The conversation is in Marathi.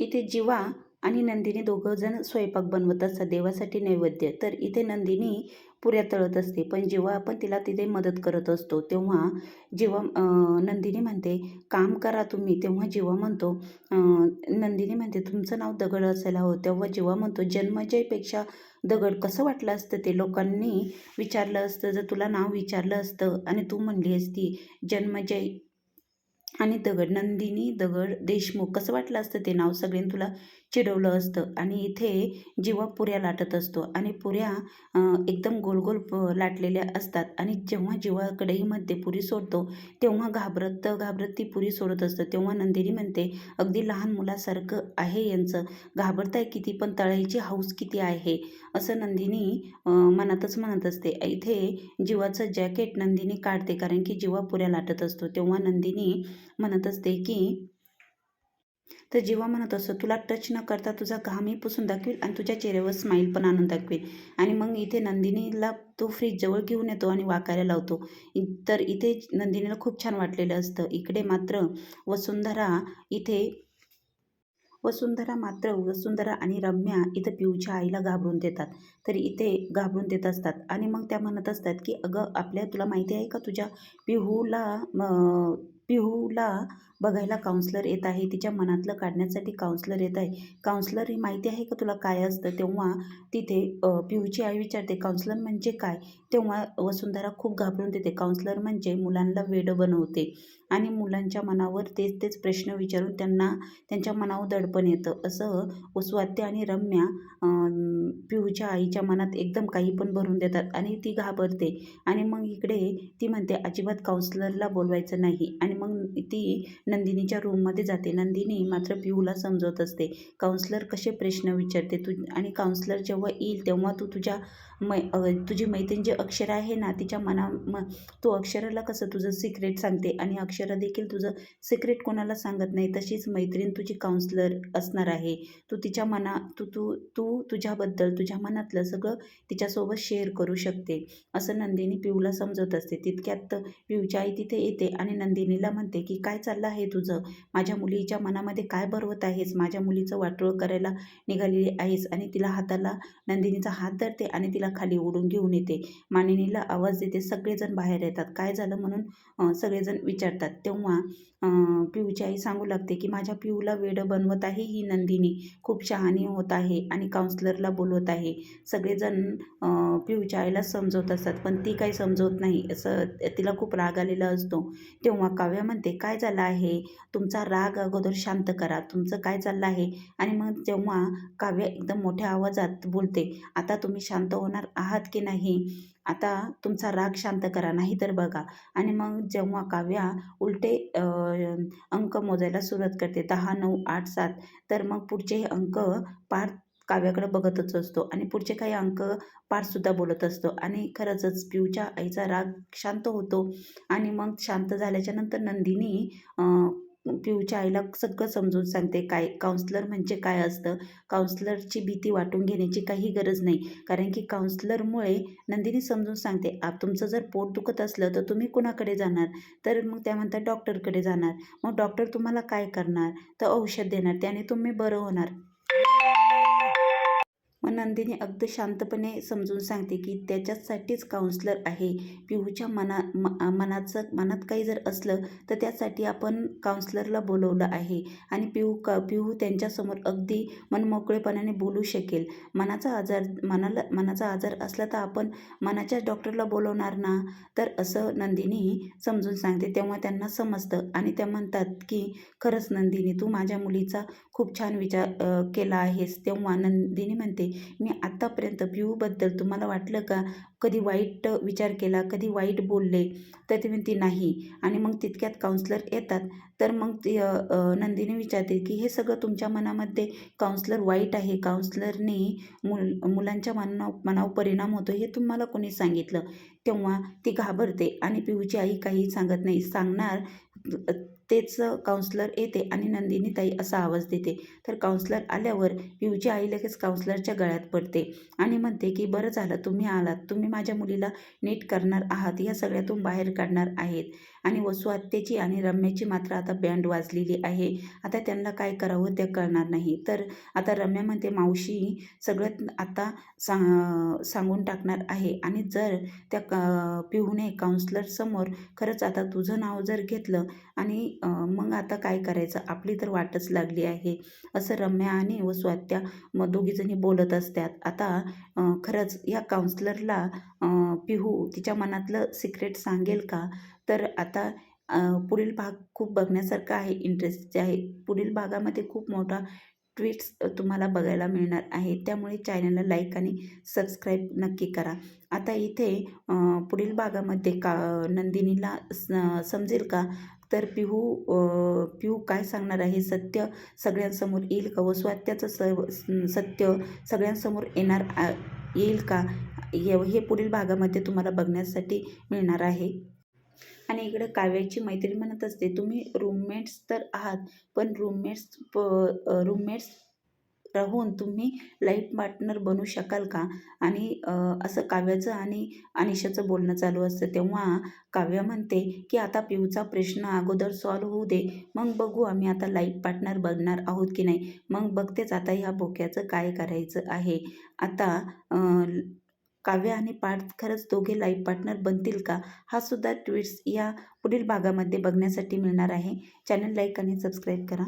इथे जीवा आणि नंदिनी दोघंजण स्वयंपाक बनवत असतात. देवासाठी नैवेद्य. तर इथे नंदिनी पुऱ्या तळत असते. पण जेव्हा आपण तिला तिथे मदत करत असतो तेव्हा जेव्हा नंदिनी म्हणते काम करा तुम्ही तेव्हा जेव्हा म्हणतो नंदिनी म्हणते तुमचं नाव दगड असायला हवं. तेव्हा जेव्हा म्हणतो जन्मजयपेक्षा दगड कसं वाटलं असतं? ते लोकांनी विचारलं असतं जर तुला नाव विचारलं असतं आणि तू म्हणली असती जन्मजय आणि दगड नंदिनी दगड देशमुख. कसं वाटलं असतं ते नाव सगळ्यांनी तुला चिडवलं असतं. आणि इथे जीवा पुऱ्या लाटत असतो. आणि पुऱ्या एकदम गोल गोल लाटलेल्या असतात. आणि जेव्हा जीवा कढईमध्ये पुरी सोडतो तेव्हा घाबरत घाबरत ती पुरी सोडत असतं. तेव्हा नंदिनी म्हणते अगदी लहान मुलासारखं आहे यांचं. घाबरताय किती पण तळायची हाऊस किती आहे? असं नंदिनी मनातच म्हणत असते. इथे जीवाचं जॅकेट नंदिनी काढते कारण की जीवा पुऱ्या लाटत असतो. तेव्हा नंदिनी म्हणत असते की तर जेव्हा म्हणत असतो तुला टच न करता तुझा घामही पुसून दाखवेल आणि तुझ्या चेहऱ्यावर स्माईल पण आणून दाखवेल. आणि मग इथे नंदिनीला तो फ्रीज जवळ घेऊन येतो आणि वाकायला लावतो. तर इथे नंदिनीला खूप छान वाटलेलं असतं. इकडे मात्र वसुंधरा इथे वसुंधरा मात्र वसुंधरा आणि रम्या इथं पिऊच्या आईला घाबरून देतात. तर इथे घाबरून देत असतात. आणि मग त्या म्हणत असतात की अगं आपल्या तुला माहिती आहे का? तुझ्या पिहूला पिहूला बघायला काउन्सलर येत आहे. तिच्या मनातलं काढण्यासाठी काउन्सलर येत आहे. काउन्सलर ही माहिती आहे का तुला काय असतं? तेव्हा तिथे पिहूची आई विचारते काउन्सलर म्हणजे काय? तेव्हा वसुंधरा खूप घाबरून देते. काउन्सलर म्हणजे मुलांना वेडं बनवते. आणि मुलांच्या मनावर तेच तेच प्रश्न विचारून त्यांना त्यांच्या मनावर दडपण येतं. असं वसुवाद्य आणि रम्या पिहूच्या आईच्या मनात एकदम काही पण भरून देतात आणि ती घाबरते. आणि मग इकडे ती म्हणते अजिबात काउन्सलरला बोलवायचं नाही. आणि मग ती नंदिनीच्या रूममध्ये जाते. नंदिनी मात्र पिऊला समजवत असते. काउन्सलर कसे प्रश्न विचारते तू आणि काउन्सलर जेव्हा येईल तेव्हा तू तुझ्या मै तुझी मैत्रीण जे अक्षर आहे ना तिच्या मना म तू अक्षराला कसं तुझं सिक्रेट सांगते? आणि अक्षरा देखील तुझं सिक्रेट कोणाला सांगत नाही तशीच मैत्रीण तुझी काउन्सलर असणार आहे. तू तिच्या मना तू तू तू तुझ्याबद्दल तुझ्या मनातलं सगळं तिच्यासोबत शेअर करू शकते. असं नंदिनी पिऊला समजत असते. तितक्यात पिऊच्या आई तिथे येते आणि नंदिनीला म्हणते की काय चाललं आहे तुझं? माझ्या मुलीच्या मनामध्ये काय भरवत आहेस? माझ्या मुलीचं वाटोळ करायला निघालेली आहेस आणि तिला हाताला नंदिनीचा हात धरते आणि तिला खाली ओढून घेऊन येते. मानिनीला आवाज देते सगळेजण बाहेर येतात. काय झालं? म्हणून सगळेजण विचारतात. तेव्हा पिऊची आई सांगू लागते की माझ्या पिऊला वेडं बनवत आहे ही नंदिनी. खूप शहाणी होत आहे आणि काउन्सलरला बोलवत आहे. सगळेजण पिऊच्या आईला समजवत असतात पण ती काही समजवत नाही. असं तिला खूप राग आलेला असतो. तेव्हा काव्य म्हणते काय झालं आहे? तुमचा राग अगोदर शांत करा. तुमचं काय चाललं आहे? आणि मग जेव्हा काव्य एकदम मोठ्या आवाजात बोलते आता तुम्ही शांत होणार आहात की नाही? आता तुमचा राग शांत करा नाही तर बघा. आणि मग जेव्हा काव्या उलटे अंक मोजायला सुरुवात करते दहा नऊ आठ सात तर मग पुढचे अंक पार काव्याकडे बघतच असतो आणि पुढचे काही अंक पाठसुद्धा बोलत असतो. आणि खरंचच पिऊच्या आईचा राग शांत होतो आणि मग शांत झाल्याच्यानंतर नंदिनी पिऊच्या आईला सगळं समजून सांगते. काय काउन्सलर म्हणजे काय असतं? काउन्सलरची भीती वाटून घेण्याची काही गरज नाही. कारण की काउन्सलरमुळे नंदिनी समजून सांगते आप तुमचं जर पोट दुखत असलं तर तुम्ही कुणाकडे जाणार? तर मग त्या म्हणतात डॉक्टरकडे जाणार. मग डॉक्टर तुम्हाला काय करणार? तर औषध देणार. त्याने तुम्ही बरं होणार. मग नंदिनी अगदी शांतपणे समजून सांगते की त्याच्यासाठीच काउन्सलर आहे. पिहूच्या मना म मनाचं मनात काही जर असलं तर त्यासाठी आपण काउन्सलरला बोलवलं आहे. आणि पिहू का पिहू त्यांच्यासमोर अगदी मनमोकळेपणाने बोलू शकेल. मनाचा आजार मनाला मनाचा आजार असला तर आपण मनाच्याच डॉक्टरला बोलवणार ना? तर असं नंदिनी समजून सांगते. तेव्हा त्यांना समजतं आणि त्या म्हणतात की खरंच नंदिनी तू माझ्या मुलीचा खूप छान विचार केला आहेस. तेव्हा नंदिनी म्हणते मी आत्तापर्यंत पिऊबद्दल तुम्हाला वाटलं का? कधी वाईट विचार केला कधी वाईट बोलले तर ती म्हणते नाही. आणि मग तितक्यात काउन्सलर येतात. तर मग ती नंदिनी विचारते की हे सगळं तुमच्या मनामध्ये काउन्सलर वाईट आहे? काउन्सलरने मुल मुलांच्या मनावर मनावर परिणाम होतो हे तुम्हाला कोणी सांगितलं? तेव्हा ती घाबरते आणि पिऊची आई काही सांगत नाही. सांगणार तेच काउन्सलर येते आणि नंदिनी ताई असा आवाज देते. तर काउन्सलर आल्यावर पिऊची आई लगेच काउन्सलरच्या गळ्यात पडते आणि म्हणते की बरं झालं तुम्ही आलात. तुम्ही माझ्या मुलीला नीट करणार आहात. या सगळ्यातून बाहेर काढणार आहेत. आणि वसू आत्तेची आणि रम्याची मात्र आता बँड वाजलेली आहे. आता त्यांना काय करावं ते कळणार नाही. तर आता रम्या म्हणते मावशी सगळ्यात आता सा सांगून टाकणार आहे. आणि जर त्या क पिऊने काउन्सलरसमोर खरंच आता तुझं नाव जर घेतलं आणि मग आता काय करायचं? आपली तर वाटच लागली आहे. असं रम्या आणि व स्वात्या मग दोघीजणी बोलत असतात. आता खरंच या काउन्सलरला पिहू तिच्या मनातलं सिक्रेट सांगेल का? तर आता पुढील भाग खूप बघण्यासारखा आहे इंटरेस्टचे आहे पुढील भागामध्ये खूप मोठा ट्विट्स तुम्हाला बघायला मिळणार आहे त्यामुळे चॅनलला लाईक आणि सबस्क्राईब नक्की करा. आता इथे पुढील भागामध्ये का नंदिनीला समजेल का? तर पिहू पिहू काय सांगणार आहे? सत्य सगळ्यांसमोर येईल का व स्वात्याचं स सत्य सगळ्यांसमोर येणार येईल का? हे पुढील भागामध्ये तुम्हाला बघण्यासाठी मिळणार आहे. आणि इकडं काव्याची मैत्रीण म्हणत असते. तुम्ही रूममेट्स तर आहात पण रूममेट्स प रूममेट्स राहून तुम्ही लाईफ पार्टनर बनू शकाल का? आणि असं काव्याचं आणि अनिशाचं बोलणं चालू असतं. तेव्हा काव्य म्हणते की आता पिऊचा प्रश्न अगोदर सॉल्व होऊ दे. मग बघू आम्ही आता लाईफ पार्टनर बनणार आहोत की नाही. मग बघतेच आता ह्या बोक्याचं काय करायचं आहे. आता काव्य आणि पार्थ खरंच दोघे लाईफ पार्टनर बनतील का? हा सुद्धा ट्विट्स या पुढील भागामध्ये बघण्यासाठी मिळणार आहे. चॅनल लाईक आणि सबस्क्राईब करा.